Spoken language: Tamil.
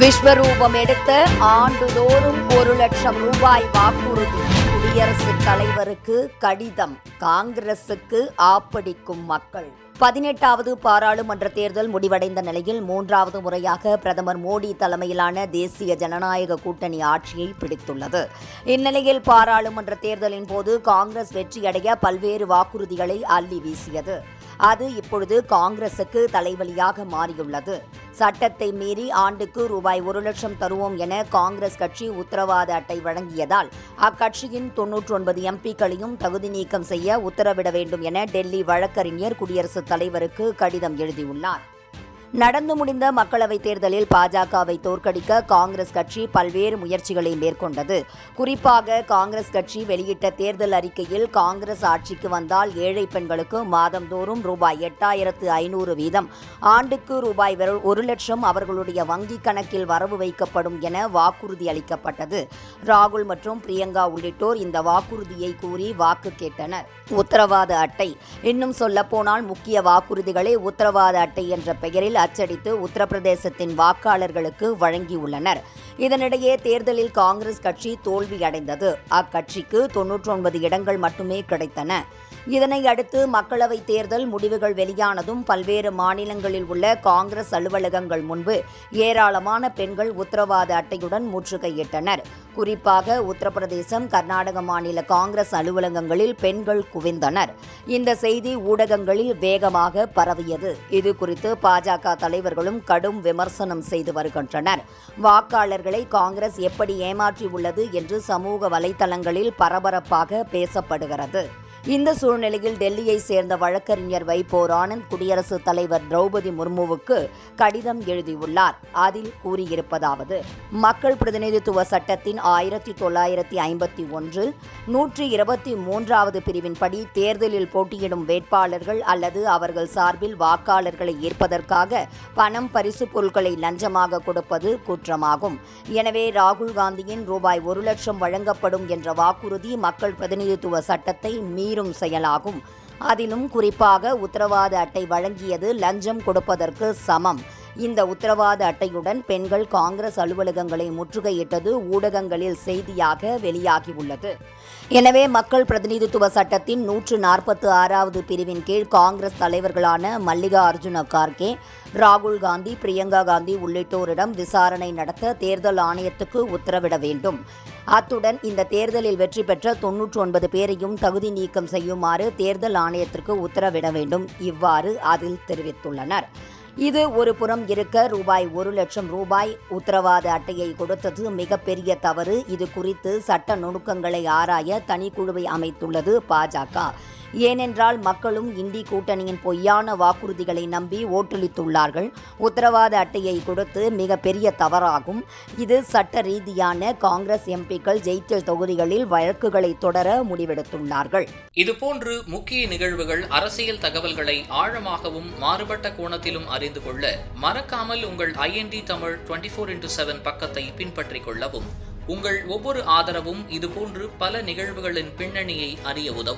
விஸ்வரூபம் எடுத்த ஆண்டுதோறும் ஒரு லட்சம் ரூபாய் வாக்குறுதி. குடியரசுத் தலைவருக்கு கடிதம். காங்கிரசுக்கு ஆப்படிக்கும் மக்கள். பதினெட்டாவது பாராளுமன்ற தேர்தல் முடிவடைந்த நிலையில் மூன்றாவது முறையாக பிரதமர் மோடி தலைமையிலான தேசிய ஜனநாயக கூட்டணி ஆட்சியை பிடித்துள்ளது. இந்நிலையில் பாராளுமன்ற தேர்தலின் போது காங்கிரஸ் வெற்றியடைய பல்வேறு வாக்குறுதிகளை அள்ளி வீசியது. அது இப்பொழுது காங்கிரசுக்கு தலைவலியாக மாறியுள்ளது. சட்டத்தை மீறி ஆண்டுக்கு ரூபாய் ஒரு லட்சம் தருவோம் என காங்கிரஸ் கட்சி உத்தரவாத அட்டை வழங்கியதால் அக்கட்சியின் தொன்னூற்றி ஒன்பது எம்பிக்களையும் தகுதி நீக்கம் செய்ய உத்தரவிட வேண்டும் என டெல்லி வழக்கறிஞர் குடியரசுத் தலைவருக்கு கடிதம் எழுதியுள்ளார். நடந்து முடிந்த மக்களவைத் தேர்தலில் பாஜகவை தோற்கடிக்க காங்கிரஸ் கட்சி பல்வேறு முயற்சிகளை மேற்கொண்டது. குறிப்பாக காங்கிரஸ் கட்சி வெளியிட்ட தேர்தல் அறிக்கையில் காங்கிரஸ் ஆட்சிக்கு வந்தால் ஏழை பெண்களுக்கு மாதந்தோறும் ரூபாய் எட்டாயிரத்து ஐநூறு வீதம் ஆண்டுக்கு ரூபாய் ஒரு லட்சம் அவர்களுடைய வங்கிக் கணக்கில் வரவு வைக்கப்படும் என வாக்குறுதி அளிக்கப்பட்டது. ராகுல் மற்றும் பிரியங்கா உள்ளிட்டோர் இந்த வாக்குறுதியை கூறி வாக்கு கேட்டனர். உத்தரவாத அட்டை. இன்னும் சொல்லப்போனால் முக்கிய வாக்குறுதிகளை உத்தரவாத அட்டை என்ற பெயரில் அச்சடித்து உத்தரப்பிரதேசத்தின் வாக்காளர்களுக்கு வழங்கியுள்ளனர். இதனிடையே தேர்தலில் காங்கிரஸ் கட்சி தோல்வியடைந்தது. அக்கட்சிக்கு தொன்னூற்றி ஒன்பது இடங்கள் மட்டுமே கிடைத்தன. இதனை அடுத்து மக்களவைத் தேர்தல் முடிவுகள் வெளியானதும் பல்வேறு மாநிலங்களில் உள்ள காங்கிரஸ் அலுவலகங்கள் முன்பு ஏராளமான பெண்கள் உத்தரவாத அட்டையுடன் முற்றுகையிட்டனர். குறிப்பாக உத்தரப்பிரதேசம் கர்நாடக மாநில காங்கிரஸ் அலுவலகங்களில் பெண்கள் குவிந்தனர். இந்த செய்தி ஊடகங்களில் வேகமாக பரவியது. இது குறித்து பாஜக தலைவர்களும் கடும் விமர்சனம் செய்து வருகின்றனர். வாக்காளர்களை காங்கிரஸ் எப்படி ஏமாற்றியுள்ளது என்று சமூக வலைதளங்களில் பரபரப்பாக பேசப்படுகிறது. இந்த சூழ்நிலையில் டெல்லியை சேர்ந்த வழக்கறிஞர் வைபோர் ஆனந்த் குடியரசுத் தலைவர் திரௌபதி முர்முவுக்கு கடிதம் எழுதியுள்ளார். அதில் கூறியிருப்பதாவது மக்கள் பிரதிநிதித்துவ சட்டத்தின் ஆயிரத்தி தொள்ளாயிரத்தி ஐம்பத்தி ஒன்று நூற்றி இருபத்தி மூன்றாவது பிரிவின்படி தேர்தலில் போட்டியிடும் வேட்பாளர்கள் அல்லது அவர்கள் சார்பில் வாக்காளர்களை ஈர்ப்பதற்காக பணம் பரிசு பொருட்களை லஞ்சமாக கொடுப்பது குற்றமாகும். எனவே ராகுல் காந்தியின் ரூபாய் ஒரு லட்சம் வழங்கப்படும் என்ற வாக்குறுதி மக்கள் பிரதிநிதித்துவ சட்டத்தை மீறும் செயலாகும். அதிலும் குறிப்பாக உத்தரவாத அட்டை வழங்கியது லஞ்சம் கொடுப்பதற்கு சமம். இந்த உத்தரவாத அட்டையுடன் பெண்கள் காங்கிரஸ் அலுவலகங்களை முற்றுகையிட்டது ஊடகங்களில் செய்தியாக வெளியாகியுள்ளது. எனவே மக்கள் பிரதிநிதித்துவ சட்டத்தின் நூற்று நாற்பத்து ஆறாவது பிரிவின் கீழ் காங்கிரஸ் தலைவர்களான மல்லிகா அர்ஜுன கார்கே ராகுல் காந்தி பிரியங்கா காந்தி உள்ளிட்டோரிடம் விசாரணை நடத்த தேர்தல் ஆணையத்துக்கு உத்தரவிட வேண்டும். அத்துடன் இந்த தேர்தலில் வெற்றி பெற்ற தொன்னூற்றி ஒன்பது பேரையும் தகுதி நீக்கம் செய்யுமாறு தேர்தல் ஆணையத்திற்கு உத்தரவிட வேண்டும். இவ்வாறு அதில் தெரிவித்துள்ளனர். இது ஒரு புறம் இருக்க ரூபாய் ஒரு லட்சம் ரூபாய் உத்தரவாத அட்டையை கொடுத்தது மிகப்பெரிய தவறு. இது குறித்து சட்ட நுணுக்கங்களை ஆராய தனிக்குழுவை அமைத்துள்ளது பாஜக ஏனென்றால் மக்களும் இந்தி கூட்டணியின் பொய்யான வாக்குறுதிகளை நம்பி ஓட்டளித்துள்ளார்கள். உத்தரவாத அட்டையை கொடுத்து மிகப்பெரிய தவறாகும். இது சட்ட ரீதியான காங்கிரஸ் எம்பிக்கள் ஜெயித்தல் தொகுதிகளில் வழக்குகளை தொடர முடிவெடுத்துள்ளார்கள். இதுபோன்று முக்கிய நிகழ்வுகள் அரசியல் தகவல்களை ஆழமாகவும் மாறுபட்ட கோணத்திலும் அறிந்து கொள்ள மறக்காமல் உங்கள் IND Tamil twenty four into seven பக்கத்தை பின்பற்றிக் கொள்ளவும். உங்கள் ஒவ்வொரு ஆதரவும் இதுபோன்று பல நிகழ்வுகளின் பின்னணியை அறிய உதவும்.